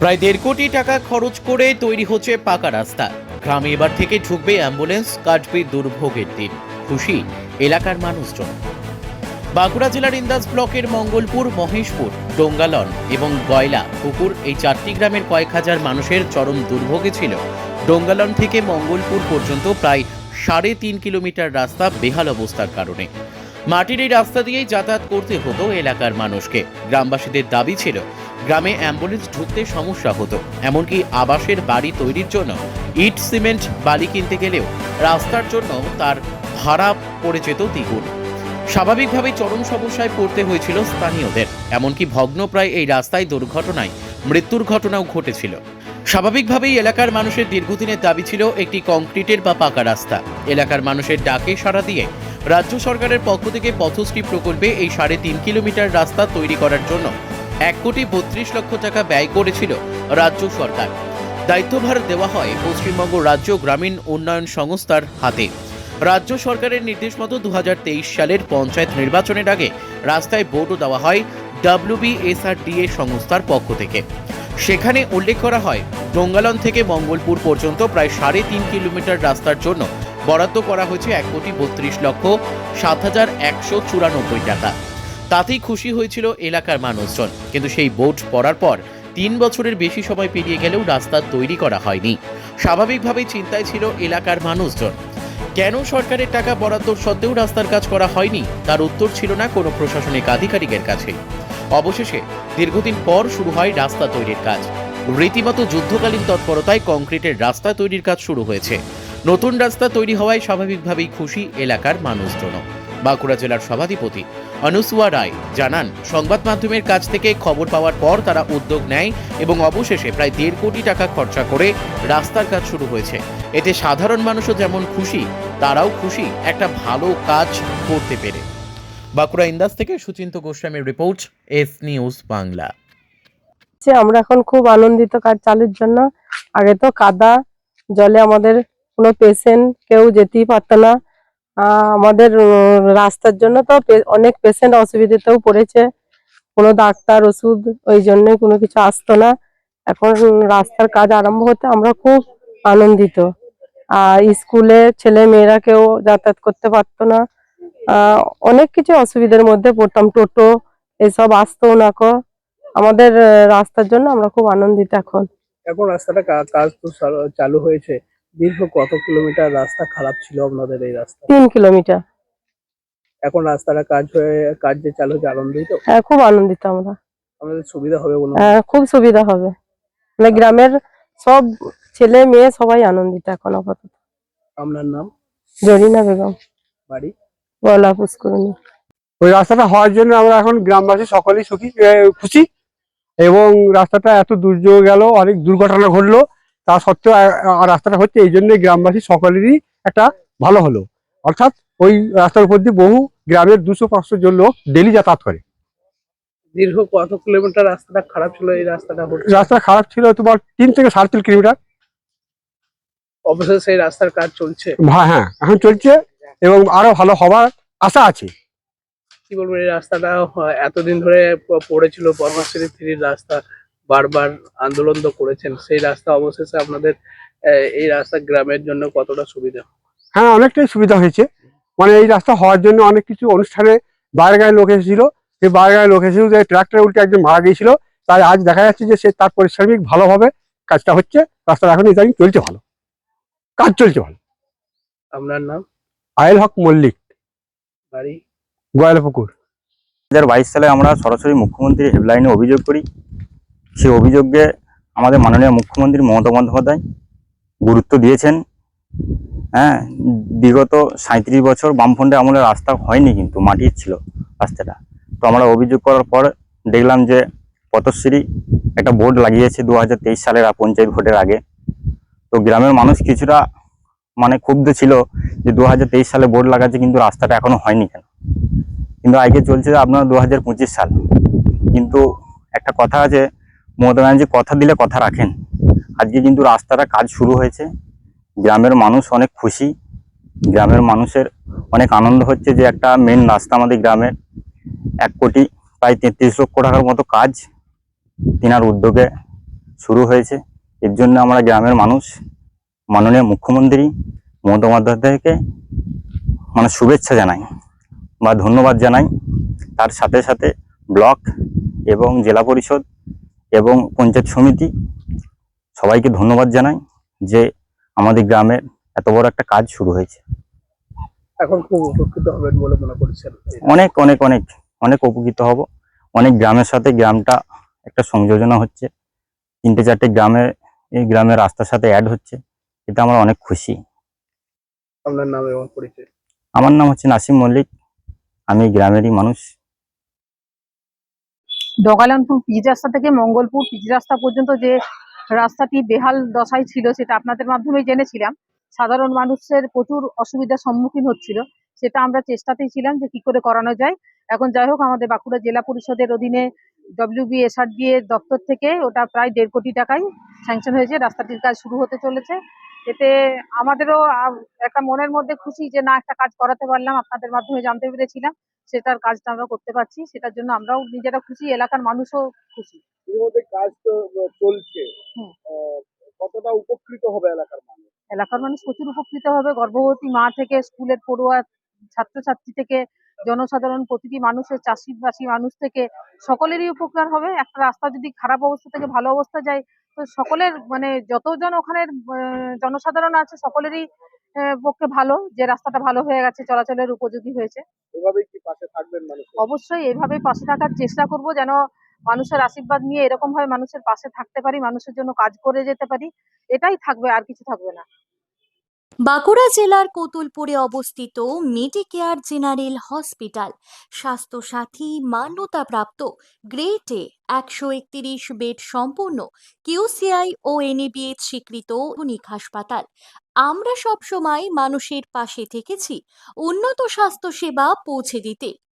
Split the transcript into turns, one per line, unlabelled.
প্রায় দেড় কোটি টাকা খরচ করে তৈরি হচ্ছে পাকা রাস্তা। গ্রামে এবার থেকে ঢুকবে অ্যাম্বুলেন্স, কাটবে দুর্ভোগের দিন। খুশি এলাকার মানুষজন। বাঁকুড়া জেলার ইন্দাস ব্লকের মঙ্গলপুর, মহেশপুর, ডোঙ্গালন এবং গয়লা পুকুর এই চারটি গ্রামের কয়েক হাজার মানুষের চরম দুর্ভোগে ছিল। ডোঙ্গালন থেকে মঙ্গলপুর পর্যন্ত প্রায় সাড়ে তিন কিলোমিটার রাস্তা বেহাল অবস্থার কারণে। মাটির এই রাস্তা দিয়েই যাতায়াত করতে হতো এলাকার মানুষকে। গ্রামবাসীদের দাবি ছিল গ্রামে অ্যাম্বুলেন্স ঢুকতে সমস্যা হতো। এমনকি আবাসের বাড়ি তৈরির জন্য ইট, সিমেন্ট, বালি কিনতে গেলেও রাস্তার জন্য তার ভাড়া পড়ে যেত দ্বিগুণ। স্বাভাবিকভাবেই চরম সমস্যায় পড়তে হয়েছিল স্থানীয়দের। এমনকি ভগ্নপ্রায় এই রাস্তায় দুর্ঘটনায় মৃত্যুর ঘটনাও ঘটেছিল। স্বাভাবিকভাবেই এলাকার মানুষের দীর্ঘদিনের দাবি ছিল একটি কংক্রিটের বা পাকা রাস্তা। এলাকার মানুষের ডাকে সাড়া দিয়ে রাজ্য সরকারের পক্ষ থেকে পথশ্রী প্রকল্পে এই সাড়ে তিন কিলোমিটার রাস্তা তৈরি করার জন্য এক কোটি বত্রিশ লক্ষ টাকা ব্যয় করেছিল রাজ্য সরকার। দায়িত্বভার দেওয়া হয় পশ্চিমবঙ্গ রাজ্য গ্রামীণ উন্নয়ন সংস্থার হাতে। রাজ্য সরকারের নির্দেশ মতো দু হাজার তেইশ সালের পঞ্চায়েত নির্বাচনের আগে রাস্তায় বোর্ডও দেওয়া হয় ডাব্লিউবিএসআরডিএ সংস্থার পক্ষ থেকে। সেখানে উল্লেখ করা হয় ডোঙ্গালন থেকে মঙ্গলপুর পর্যন্ত প্রায় সাড়ে তিন কিলোমিটার রাস্তার জন্য বরাদ্দ করা হয়েছে এক কোটি বত্রিশ লক্ষ সাত হাজার একশো চুরানব্বই টাকা। তাতেই খুশি হয়েছিল এলাকার মানুষজন। কিন্তু সেই বোট পড়ার পর তিন বছরের বেশি সময় পেরিয়ে গেলেও রাস্তা তৈরি করা হয়নি। স্বাভাবিকভাবেই চিন্তায় ছিল এলাকার মানুষজন। কেন সরকারের টাকা বরাদ্দ সত্ত্বেও রাস্তার কাজ করা হয়নি, তার উত্তর ছিল না কোনো প্রশাসনিক আধিকারিকের কাছে। অবশেষে দীর্ঘদিন পর শুরু হয় রাস্তা তৈরির কাজ। রীতিমতো যুদ্ধকালীন তৎপরতায় কংক্রিটের রাস্তা তৈরির কাজ শুরু হয়েছে। নতুন রাস্তা তৈরি হওয়ায় স্বাভাবিকভাবেই খুশি এলাকার মানুষজনও। বাঁকুড়া জেলার সভাধিপতি অনুসুয়া রায় জানান, সংবাদ মাধ্যমের কাছ থেকে খবর পাওয়ার পর তারা উদ্যোগ নেয় এবং অবশেষে প্রায় দেড় কোটি টাকা খরচা করে রাস্তার কাজ শুরু হয়েছে। এতে সাধারণ মানুষও যেমন খুশি, তারাও খুশি একটা ভালো কাজ করতে পেরে। বাঁকুড়া ইন্দাস থেকে সুচিন্ত গোস্বামীর রিপোর্ট, এস নিউজ বাংলা।
আমরা এখন খুব আনন্দিত কাজ চালুর জন্য। আগে তো কাদা, জলে আমাদের কোনো পেশেন্ট কেউ যেতেই পারতো না। আমাদের রাস্তার জন্য তো অনেক পেশেন্ট অসুবিধাতেও পড়েছে। কোনো ডাক্তার ওষুধ, ওই জন্যই কোনো কিছু আসতো না। এখন রাস্তার কাজ আরম্ভ হতে আমরা খুব আনন্দিত। আর স্কুলে ছেলে মেয়েরা কেউ যাতায়াত করতে পারতো না। অনেক কিছু অসুবিধার মধ্যে পড়তাম। টোটো, এসব আসতো না কো। আমাদের রাস্তার জন্য আমরা খুব আনন্দিত এখন।
এখন রাস্তাটা কাজ তো চালু হয়েছে। দীর্ঘ কত কিলোমিটার রাস্তা খারাপ ছিল আপনাদের এই রাস্তা?
তিন কিলোমিটার।
এখন রাস্তাটা কাজ হয়ে কাজ যে চালু হয়েছে আনন্দিত
হ্যাঁ খুব আনন্দিত আমরা।
আমাদের সুবিধা হবে বলুন
হ্যাঁ। খুব সুবিধা হবে। মানে গ্রামের সব ছেলে মেয়ে সবাই আনন্দিত এখন আপাতত।
আপনার নাম?
জরিনা বেগম।
বাড়ি?
গলা পুষ্করণী।
ওই রাস্তাটা হওয়ার জন্য আমরা এখন গ্রামবাসী সকলেই সুখী খুশি। এবং রাস্তাটা এত দুর্যোগ গেল অনেক দুর্ঘটনা ঘটলো। তা সত্ত্বেও রাস্তাটা হচ্ছে এই জন্যই গ্রামবাসী সকলেরই একটা ভালো হলো। অর্থাৎ ওই রাস্তার উপর দিয়ে বহু গ্রামের দুশো পাঁচশো জন লোক ডেলি যাতায়াত করে।
দীর্ঘ কত কিলোমিটার রাস্তাটা খারাপ ছিল এই রাস্তাটা
রাস্তা খারাপ ছিল তোমার তিন থেকে সাড়ে তিন কিলোমিটার।
অবশেষে সেই রাস্তার কাজ চলছে?
ভা- হ্যাঁ এখন চলছে এবং আরও ভালো হওয়ার আশা আছে।
কি বলব এই রাস্তাটা এতদিন ধরে পড়েছিল বর্মাশ্রী থ্রির রাস্তা। বারবার আন্দোলন তো করেছেন সেই রাস্তা অবশেষে আপনাদের এই রাস্তা গ্রামের জন্য কতটা সুবিধা?
হ্যাঁ অনেকটাই সুবিধা হয়েছে। মানে এই রাস্তা হওয়ার জন্য অনেক কিছু অনুষ্ঠানে বাইরে গায়ে লোক এসেছিল। সেই বাইরে গায়ে লোক এসেছিল যে ট্রাক্টর উল্টে একজন মারা গিয়েছিল। তাই আজ দেখা যাচ্ছে যে সে তার পরিশ্রমিক ভালোভাবে কাজটা হচ্ছে। রাস্তা এখন ইদানিং চলছে ভালো। কাজ চলছে ভালো।
আপনার নাম?
আয়েল হক মল্লিক।
বাড়ি?
গোয়ালপুকুর।
হাজার বাইশ সালে আমরা সরাসরি মুখ্যমন্ত্রী হেডলাইনে অভিযোগ করি। সেই অভিযোগে আমাদের মাননীয় মুখ্যমন্ত্রী মমতা বন্দ্যোপাধ্যায় গুরুত্ব দিয়েছেন। হ্যাঁ বিগত সাঁত্রিশ বছর বামফ্রন্টে আমলে রাস্তা হয়নি কিন্তু, মাটির ছিল রাস্তাটা। তো আমরা অভিযোগ করার পর দেখলাম যে পথশ্রী একটা বোর্ড লাগিয়েছে দু হাজার তেইশ সালের পঞ্চায়েত ভোটের আগে। তো গ্রামের মানুষ কিছুটা মানে ক্ষুব্ধ ছিল যে দু হাজার তেইশ সালে বোর্ড লাগাচ্ছে কিন্তু রাস্তাটা এখনও হয়নি কেন। কিন্তু আগে চলছে আপনার দু হাজার পঁচিশ সাল। কিন্তু একটা কথা আছে মমতা ব্যানার্জি কথা দিলে কথা রাখেন। আজকে কিন্তু রাস্তাটা কাজ শুরু হয়েছে। গ্রামের মানুষ অনেক খুশি। গ্রামের মানুষের অনেক আনন্দ হচ্ছে যে একটা মেন রাস্তা আমাদের গ্রামের এক কোটি, প্রায় তেত্রিশ লক্ষ টাকার মতো কাজ তিনার উদ্যোগে শুরু হয়েছে। এর জন্য আমরা গ্রামের মানুষ, মাননীয় মুখ্যমন্ত্রী মমতা বন্দ্যোপাধ্যায়কে মানে শুভেচ্ছা জানাই বা ধন্যবাদ জানাই। তার সাথে সাথে ব্লক এবং জেলা পরিষদ এবং পঞ্চায়েত সমিতি সবাইকে ধন্যবাদ জানাই যে আমাদের গ্রামের এত বড় একটা কাজ শুরু হয়েছে।
এখন খুব উপকৃত হবেন বলে মনে করছেন?
অনেক অনেক অনেক অনেক উপকৃত হব। অনেক গ্রামের সাথে গ্রামটা একটা সংযোজনা হচ্ছে। তিনটে চারটে গ্রামের এই গ্রামের রাস্তার সাথে অ্যাড হচ্ছে। এতে আমরা অনেক খুশি।
আপনার নাম এবং পরিচয়?
আমার নাম হচ্ছে নাসিম মল্লিক। আমি গ্রামেরই মানুষ।
ডগালানপুর পিচ রাস্তা থেকে মঙ্গলপুর পিচ রাস্তা পর্যন্ত যে রাস্তাটি বেহাল দশায় ছিল, সেটা আপনাদের মাধ্যমে জেনেছিলাম। সাধারণ মানুষের প্রচুর অসুবিধার সম্মুখীন হচ্ছিল। সেটা আমরা চেষ্টাতেই ছিলাম যে কি করে করানো যায়। এখন যাই হোক, আমাদের বাঁকুড়া জেলা পরিষদের অধীনে ডব্লিউবি এসআরডি এর দপ্তর থেকে ওটা প্রায় দেড় কোটি টাকায় স্যাংশন হয়েছে। রাস্তাটির কাজ শুরু হতে চলেছে। এতে আমাদেরও একটা মনের মধ্যে খুশি যে না একটা কাজ করাতে পারলাম আপনাদের মাধ্যমে জানতে পেরেছিলাম সেটার কাজটা আমরা করতে পারছি সেটার জন্য আমরাও নিজেরা খুশি এলাকার মানুষও খুশি।
কাজ তো চলছে। কতটা উপকৃত হবে এলাকার মানুষ?
এলাকার মানুষ প্রচুর উপকৃত হবে। গর্ভবতী মা থেকে স্কুলের পড়ুয়া ছাত্রছাত্রী থেকে জনসাধারণ প্রতিটি মানুষের চাষিবাসী মানুষ থেকে সকলেরই উপকার হবে। একটা রাস্তা যদি খারাপ অবস্থা থেকে ভালো অবস্থা যায় তো সকলের মানে যতজন ওখানের জনসাধারণ আছে সকলেরই পক্ষে ভালো যে রাস্তাটা ভালো হয়ে গেছে চলাচলের উপযোগী হয়েছে।
এভাবেই কি পাশে থাকবেন মানুষ
অবশ্যই এভাবে পাশে থাকার চেষ্টা করব যেন মানুষের আশীর্বাদ নিয়ে এরকম ভাবে মানুষের পাশে থাকতে পারি মানুষের জন্য কাজ করে যেতে পারি। এটাই থাকবে আর কিছু থাকবে না।
বাঁকুড়া জেলার কোতুলপুরে অবস্থিত মেডিকেয়ার জেনারেল হসপিটাল। স্বাস্থ্যসাথী মান্যতাপ্রাপ্ত গ্রেড এ একশো একত্রিশ বেড সম্পন্ন কিউসিআই ও এনএবিএ স্বীকৃত আধুনিক হাসপাতাল। আমরা সবসময় মানুষের পাশে থেকেছি। উন্নত স্বাস্থ্যসেবা পৌঁছে দিতে।